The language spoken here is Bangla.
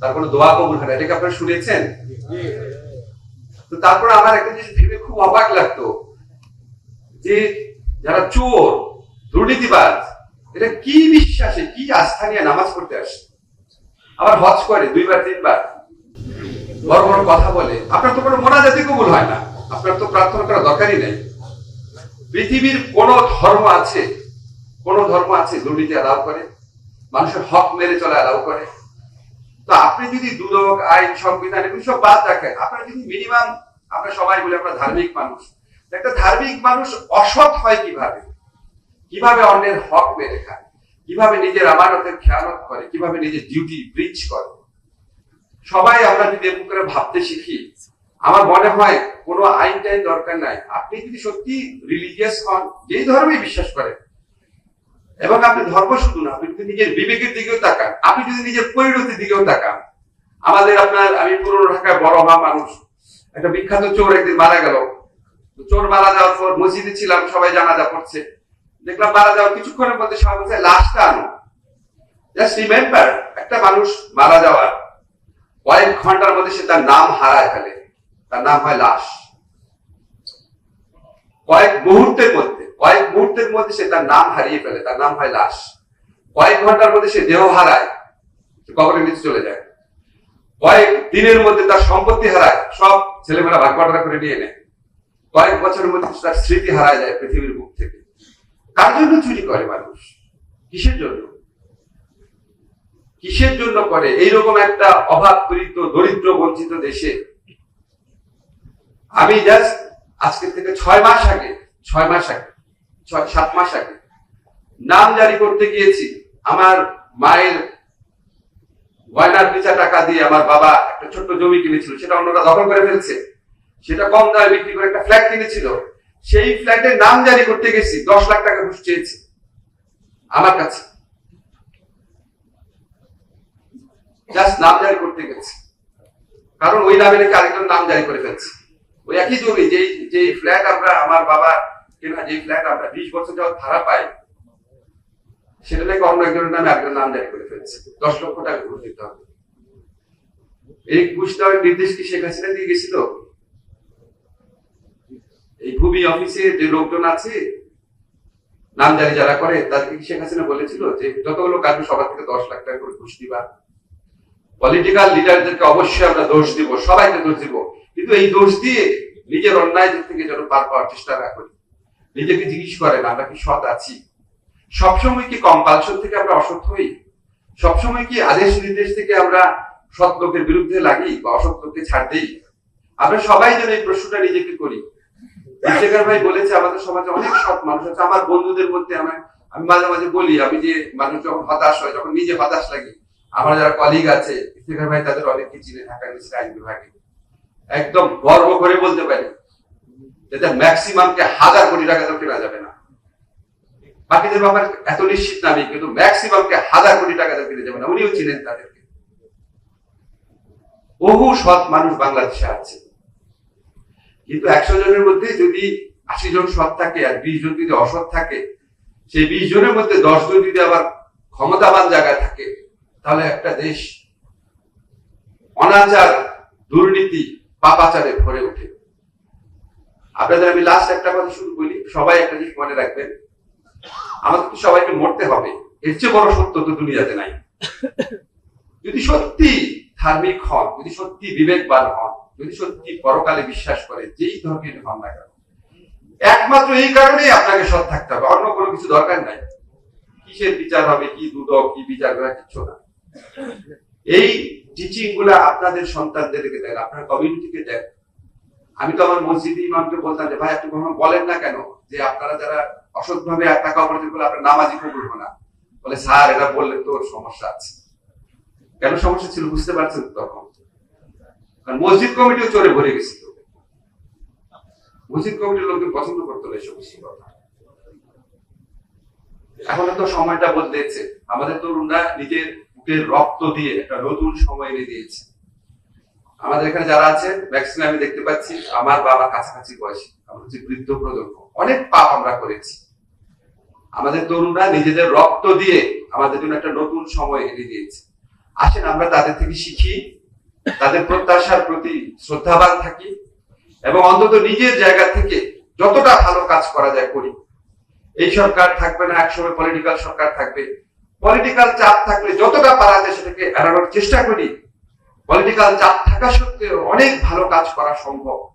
তার কোনো দোয়া কবুল হয় না এটাকে আপনারা শুনেছেন? তো তারপর আমার একটা জিনিস ভেবে খুব অবাক লাগতো যে যারা চোর, দুর্নীতিবাজ এটা কি বিশ্বাসে, কি আস্থা নিয়ে নামাজ পড়তে আসে? আবার হজ করে দুইবার, তিনবার। বড় বড় কথা বলে। আপনার তো কোনো মোনাজাতি কবুল হয় না। আপনার তো প্রার্থনা করা দরকারই নেই। পৃথিবীর কোন ধর্ম আছে, কোন ধর্ম আছে দুর্নীতি অ্যালাউ করে? মানুষের হক মেরে চলা অ্যালাউ করে? আপনি যদি দুদক, আইন, সংবিধান এগুলো সব বাদ রাখেন, আপনার যদি মিনিমাম আমরা সবাই বলি আমরা ধার্মিক মানুষ। একটা ধার্মিক মানুষ অসৎ হয় কীভাবে? কীভাবে অন্যের হক মেরে খায়? কীভাবে নিজের আমানতের খেয়ালত করে? কীভাবে নিজের ডিউটি ব্রিজ করে? সবাই আমরা যদি এরকম করে ভাবতে শিখি, আমার মনে হয় কোনো আইন টাইন দরকার নাই। আপনি যদি সত্যি রিলিজিয়াস হন যেই ধর্মে বিশ্বাস করেন, এবং আপনি ধর্ম শুধু না, আপনি যদি নিজের বিবেকের দিকেও তাকান, আপনি যদি নিজের পরিণতির দিকেও তাকান আমাদের আপনার, আমি পুরনো ঢাকায় বড় হওয়া মানুষ। একটা বিখ্যাত চোর একদিন মারা গেল। চোর মারা যাওয়ার পর মসজিদে ছিলাম, সবাই জানাজা পড়ছে। দেখলাম মারা যাওয়ার কিছুক্ষণের মধ্যে সবাই লাশটা আনো জাস্ট রিমেম্বার একটা মানুষ মারা যাওয়ার কয়েক ঘণ্টার মধ্যে সে তার নাম হারায় ফেলে। তার নাম হয় লাশ। কয়েক মুহূর্তের মধ্যে, কয়েক মুহূর্তের মধ্যে সে তার নাম হারিয়ে ফেলে, তার নাম হয় লাশ। কয়েক ঘণ্টার মধ্যে সে দেহ হারায় কবরের নিচে চলে যায়। কয়েক দিনের মধ্যে তার সম্পত্তি হারায়, সব ছেলেমেয়েরা ভাগ বাটোয়ারা করে নিয়ে নেয়। কয়েক বছরের মধ্যে তার স্মৃতি হারায় যায় পৃথিবীর বুক থেকে। কার জন্য চুরি করে মানুষ? কিসের জন্য? কিসের জন্য করে? এইরকম একটা অভাব পীড়িত দরিদ্র, বঞ্চিত দেশে। আমি জাস্ট আজকে থেকে ছয় মাস আগে, ছয় মাস আগে, ছয়, সাত মাস আগে, নাম জারি করতে গিয়েছি। আমার মায়ের গয়নার পিছা টাকা দিয়ে আমার বাবা একটা ছোট্ট জমি কিনেছিল, সেটা অন্যরা দখল করে ফেলছে। সেটা কম দামে বিক্রি করে একটা ফ্ল্যাট কিনেছিল। সেই ফ্ল্যাটের নাম জারি করতে গেছি, দশ লাখ টাকা ঘুষ চেয়েছে। আমার কাছে। জাস্ট নাম জারি করতে গেছে। কারণ ওই নামে নাকি আরেকজন নাম জারি করে ফেলছে। ওই একই জমি, যেই যেই ফ্ল্যাট আমরা আমার বাবা কেনা, যেই ফ্ল্যাট আমরা বিশ বছর যাওয়ার ভাড়া পাই সেটা নাকি অন্য একজনের নামে আরেকজন নাম জারি করে ফেলছে। দশ লক্ষ টাকা ঘুষ দিতে হবে। এই ঘুষ দেওয়ার নির্দেশ কি শেখ হাসিনা দিয়ে গেছিল? এই ভূমি অফিসে যে লোকজন আছে, নাম জারি যারা করে, তাদেরকে শেখ হাসিনা বলেছিল যে যতগুলো কাজ সবার থেকে দশ লাখ টাকা করে ঘুষ দিবা? পলিটিক্যাল লিডারদেরকে অবশ্যই আমরা দোষ দিব, সবাইকে দোষ দিব। কিন্তু এই দোষ দিয়ে নিজের অন্যায় থেকে যেন পার পাওয়ার চেষ্টা না করি। নিজেকে জিজ্ঞেস করেন, আমরা কি সৎ আছি? সবসময় কি কম্পালশন থেকে আমরা অসৎ হই? সবসময় কি আদেশ নির্দেশ থেকে আমরা লোকের বিরুদ্ধে লাগি বা অসৎ লোককে ছাড় দেই? আমরা সবাই যেন এই প্রশ্নটা নিজেকে করি। ইফতেখার ভাই বলেছে, আমাদের সমাজে অনেক সৎ মানুষ আছে। আমার বন্ধুদের মধ্যে আমার, আমি মাঝে মাঝে বলি, আমি যে মানুষ যখন হতাশ হয়, যখন নিজে হতাশ লাগি, আমার যারা কলিগ আছে, ইফতেখার ভাই তাদের অনেককে চিনে ঢাকা ইউনিভার্সিটি আইন বিভাগে একদম গর্ব করে বলতে পারি, যাতে ম্যাক্সিমামকে হাজার কোটি টাকা তো কেনা যাবে না। বাকিদের ব্যাপারে এত নিশ্চিত না আমি, কিন্তু ম্যাক্সিমামকে হাজার কোটি টাকা তো কিনে যাবে না, উনিও চিনেন তাদেরকে। বহু সৎ মানুষ বাংলাদেশে আছে। কিন্তু একশো জনের মধ্যে যদি আশি জন সৎ থাকে আর বিশ জন যদি অসৎ থাকে, সেই বিশ জনের মধ্যে দশ জন যদি আবার ক্ষমতাবান জায়গায় থাকে, তাহলে একটা দেশ অনাচার, দুর্নীতি, পাপাচারে ভরে ওঠে। আপনাদের আমি লাস্ট একটা কথা শুরু বলি সবাই একটা জিনিস মনে রাখবেন আমাদের সবাইকে মরতে হবে। এর চেয়ে বড় সত্য তো দুনিয়াতে নাই। যদি সত্যি ধার্মিক হন, যদি সত্যি বিবেকবান হন, যদি সত্যি পরকালে বিশ্বাস করে, যেই ধর্মের হন না কেন, একমাত্র এই কারণেই আপনাকে সৎ থাকতে হবে। অন্য কোনো কিছু দরকার নাই। কিসের বিচার হবে? কি দুদক, কি বিচার করা কিচ্ছু না। এই টিচিংগুলা আপনাদের সন্তানদেরকে দেন, আপনার কমিউনিটিকে দেন। আমি তো আমার মসজিদে ইমামকে বলতাম যে, ভাই, আপনি কখনো বলেন না কেন যে আপনারা যারা অসৎভাবে টাকা উপার্জন করলে আপনার নামাজি কবুল না। বলে, স্যার, এটা বললে তো সমস্যা আছে। কেন সমস্যা ছিল বুঝতে পারছেন তখন? মসজিদ কমিটিও চলে ভরে গেছিল মসজিদ কমিটির লোকজন পছন্দ করতো না সমস্ত কথা। এখন তো সময়টা বদলেছে। আমাদের তরুণরা নিজের বুকের রক্ত দিয়ে একটা নতুন সময় এনে দিয়েছে। আমাদের এখানে যারা আছে ম্যাক্সিমাম আমি দেখতে পাচ্ছি, আমার বাবা কাছাকাছি বয়সী। হচ্ছে বৃদ্ধ প্রজন্ম। অনেক পাপ আমরা করেছি। আমাদের তরুণরা নিজেদের রক্ত দিয়ে আমাদের জন্য একটা নতুন সময় এনে দিয়েছে। আসেন আমরা তাদের থেকে শিখি, তাদের প্রত্যাশার প্রতি শ্রদ্ধাবান থাকি এবং অন্তত নিজের জায়গা থেকে যতটা ভালো কাজ করা যায় করি। এই সরকার থাকবে না, একসময় পলিটিক্যাল সরকার থাকবে। পলিটিক্যাল চাপ থাকলে যতটা পারা যায় সেটাকে এড়ানোর চেষ্টা করি। পলিটিক্যাল চাপ থাকা সত্ত্বেও অনেক ভালো কাজ করা সম্ভব।